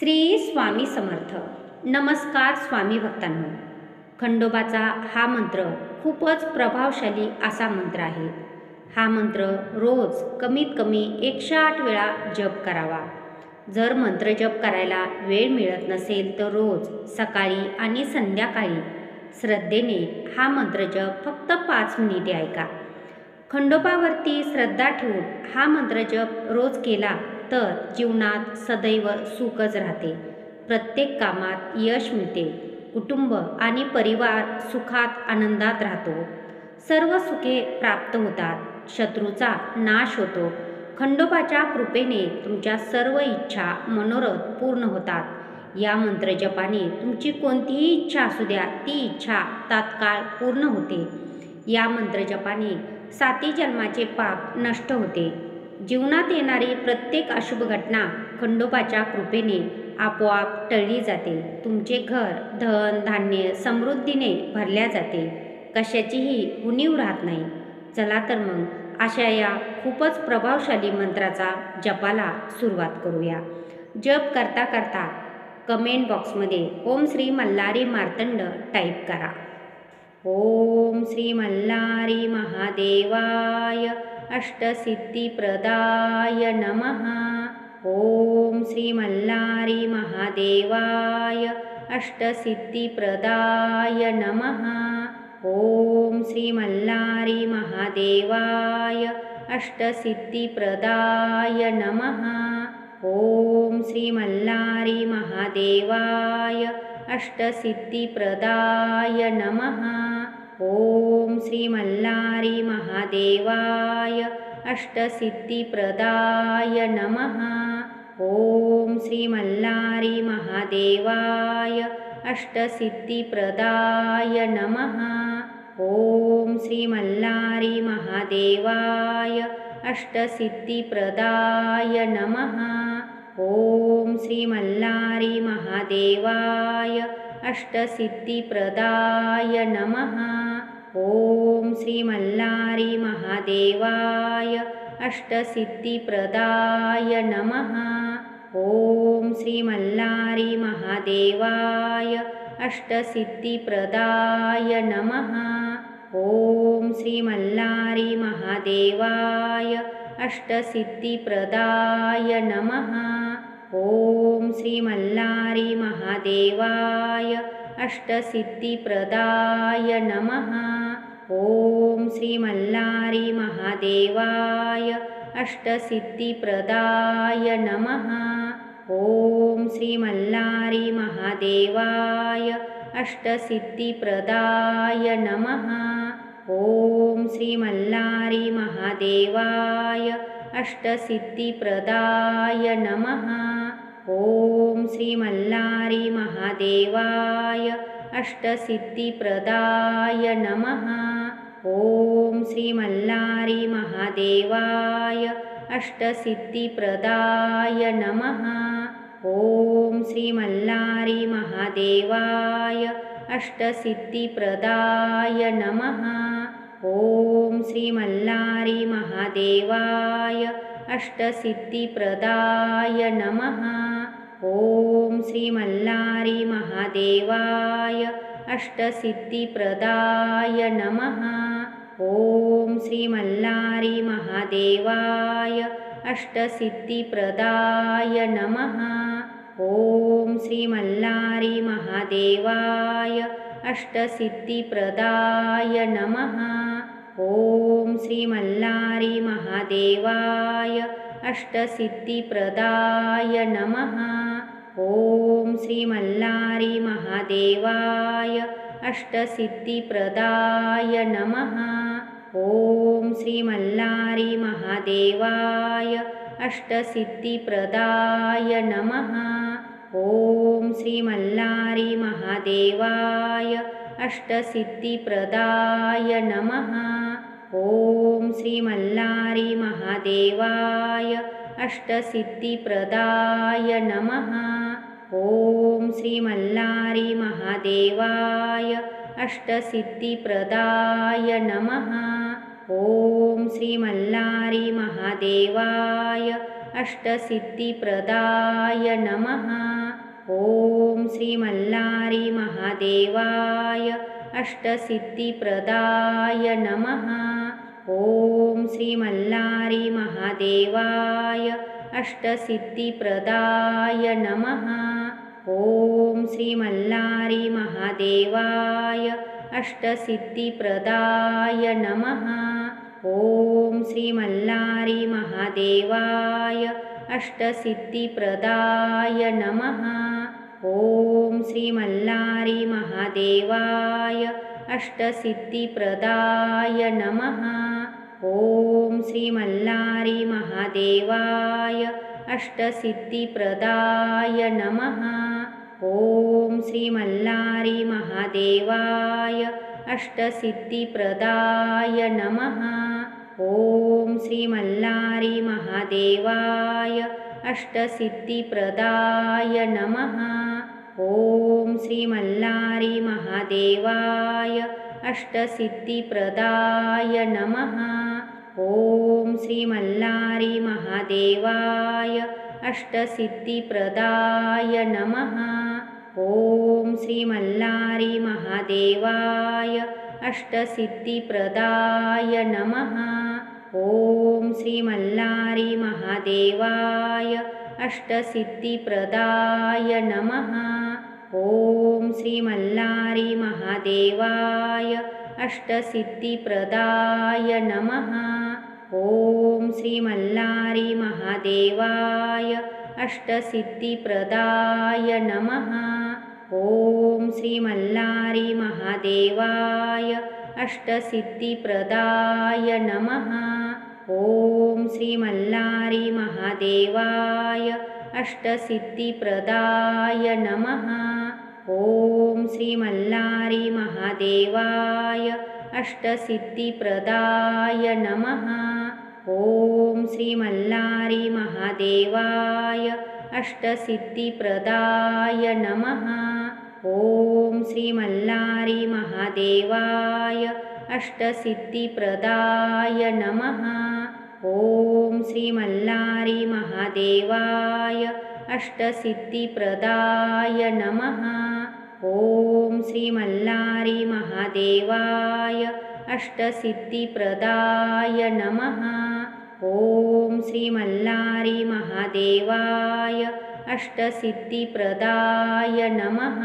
श्री स्वामी समर्थ. नमस्कार स्वामी भक्तांनो. खंडोबाचा हा मंत्र खूपच प्रभावशाली असा मंत्र आहे. हा मंत्र रोज कमीत कमी एकशे आठ वेळा जप करावा. जर मंत्र जप करायला वेळ मिळत नसेल तर रोज सकाळी आणि संध्याकाळी श्रद्धेने हा मंत्र जप फक्त पाच मिनिटे ऐका. खंडोबावरती श्रद्धा ठेवून हा मंत्र जप रोज केला तर जीवनात सदैव सुखच राहते. प्रत्येक कामात यश मिळते. कुटुंब आणि परिवार सुखात आनंदात राहतो. सर्व सुखे प्राप्त होतात. शत्रूचा नाश होतो. खंडोबाच्या कृपेने तुमच्या सर्व इच्छा मनोरथ पूर्ण होतात. या मंत्रजपाने तुमची कोणतीही इच्छा असू द्या ती इच्छा तात्काळ पूर्ण होते. या मंत्रजपाने साती जन्माचे पाप नष्ट होते. जीवनात येणारी प्रत्येक अशुभ घटना खंडोबाच्या कृपेने आपोआप टळली जाते. तुमचे घर धन धान्य समृद्धीने भरल्या जाते. कशाचीही उणीव राहत नाही. चला तर मग अशा या खूपच प्रभावशाली मंत्राचा जपाला सुरुवात करूया. जप करता करता कमेंट बॉक्समध्ये ओम श्री मल्हारी मार्तंड टाईप करा. ओम श्री मल्हारी महादेवाय अष्टसिद्धिप्रदाय नमः। ॐ श्रीमल्लारी महादेवाय अष्टसिद्धिप्रदाय नमः। ॐ श्रीमल्लारी महादेवाय अष्टसिद्धिप्रदाय नमः। ॐ श्रीमल्लारी महादेवाय अष्टसिद्धिप्रदाय नमः ॐ श्रीमल्लारी महादेवाय अष्टसिद्धिप्रदाय नमः। ॐ श्रीमल्लारी महादेवाय अष्टसिद्धिप्रदाय नमः। ॐ श्रीमल्लारी महादेवाय अष्टसिद्धिप्रदाय नमः। ॐ श्रीमल्लारी महादेवाय अष्टसिद्धिप्रदाय नमः ॐ श्रीमल्लारी महादेवाय अष्टसिद्धिप्रदाय नमः। ॐ श्रीमल्लारी महादेवाय अष्टसिद्धिप्रदाय नमः। ॐ श्रीमल्लारी महादेवाय अष्टसिद्धिप्रदाय नमः। ॐ श्रीमल्लारी महादेवाय अष्टसिद्धिप्रदाय नमः ॐ श्रीमल्लारी महादेवाय अष्टसिद्धिप्रदाय नमः। ॐ श्रीमल्लारी महादेवाय अष्टसिद्धिप्रदाय नमः। ॐ श्रीमल्लारी महादेवाय अष्टसिद्धिप्रदाय नमः। ॐ श्रीमल्लारी महादेवाय अष्टसिद्धिप्रदाय नमः ॐ श्रीमल्लारी महादेवाय अष्टसिद्धिप्रदाय नमः। ॐ श्रीमल्लारी महादेवाय अष्टसिद्धिप्रदाय नमः। ॐ श्रीमल्लारी महादेवाय अष्टसिद्धिप्रदाय नमः। ॐ श्रीमल्लारी महादेवाय अष्टसिद्धिप्रदाय नमः ॐ श्रीमल्लारी महादेवाय अष्टसिद्धिप्रदाय नमः। ॐ श्रीमल्लारी महादेवाय अष्टसिद्धिप्रदाय नमः। ॐ श्रीमल्लारी महादेवाय अष्टसिद्धिप्रदाय नमः। ॐ श्रीमल्लारी महादेवाय अष्टसिद्धिप्रदाय नमः ॐ श्रीमल्लारी महादेवाय अष्टसिद्धिप्रदाय नमः। ॐ श्रीमल्लारी महादेवाय अष्टसिद्धिप्रदाय नमः। ॐ श्रीमल्लारी महादेवाय अष्टसिद्धिप्रदाय नमः। ॐ श्रीमल्लारी महादेवाय अष्टसिद्धिप्रदाय नमः ॐ श्रीमल्लारी महादेवाय अष्टसिद्धिप्रदाय नमः। ॐ श्रीमल्लारी महादेवाय अष्टसिद्धिप्रदाय नमः। ॐ श्रीमल्लारी महादेवाय अष्टसिद्धिप्रदाय नमः। ॐ श्रीमल्लारी महादेवाय अष्टसिद्धिप्रदाय नमः ॐ श्रीमल्लारी महादेवाय अष्टसिद्धिप्रदाय नमः। ॐ श्रीमल्लारी महादेवाय अष्टसिद्धिप्रदाय नमः। ॐ श्रीमल्लारी महादेवाय अष्टसिद्धिप्रदाय नमः। ॐ श्रीमल्लारी महादेवाय अष्टसिद्धिप्रदाय नमः। ॐ श्रीमल्लारी महादेवाय अष्टसिद्धिप्रदाय नमः। ॐ श्रीमल्लारी महादेवाय अष्टसिद्धिप्रदाय नमः। ॐ श्रीमल्लारी महादेवाय अष्टसिद्धिप्रदाय नमः ॐ श्रीमल्लारी महादेवाय अष्टसिद्धिप्रदाय नमः। ॐ श्रीमल्लारी महादेवाय अष्टसिद्धिप्रदाय नमः। ॐ श्रीमल्लारी महादेवाय अष्टसिद्धिप्रदाय नमः। ॐ श्रीमल्लारी महादेवाय अष्टसिद्धिप्रदाय नमः ॐ श्रीमल्लारी महादेवाय अष्टसिद्धिप्रदाय नमः। ॐ श्रीमल्लारी महादेवाय अष्टसिद्धिप्रदाय नमः। ॐ श्रीमल्लारी महादेवाय अष्टसिद्धिप्रदाय नमः। ॐ श्रीमल्लारी महादेवाय अष्टसिद्धिप्रदाय नमः ॐ श्रीमल्लारी महादेवाय अष्टसिद्धिप्रदाय नमः। ॐ श्रीमल्लारी महादेवाय अष्टसिद्धिप्रदाय नमः। ॐ श्रीमल्लारी महादेवाय अष्टसिद्धिप्रदाय नमः। ॐ श्रीमल्लारी महादेवाय अष्टसिद्धिप्रदाय नमः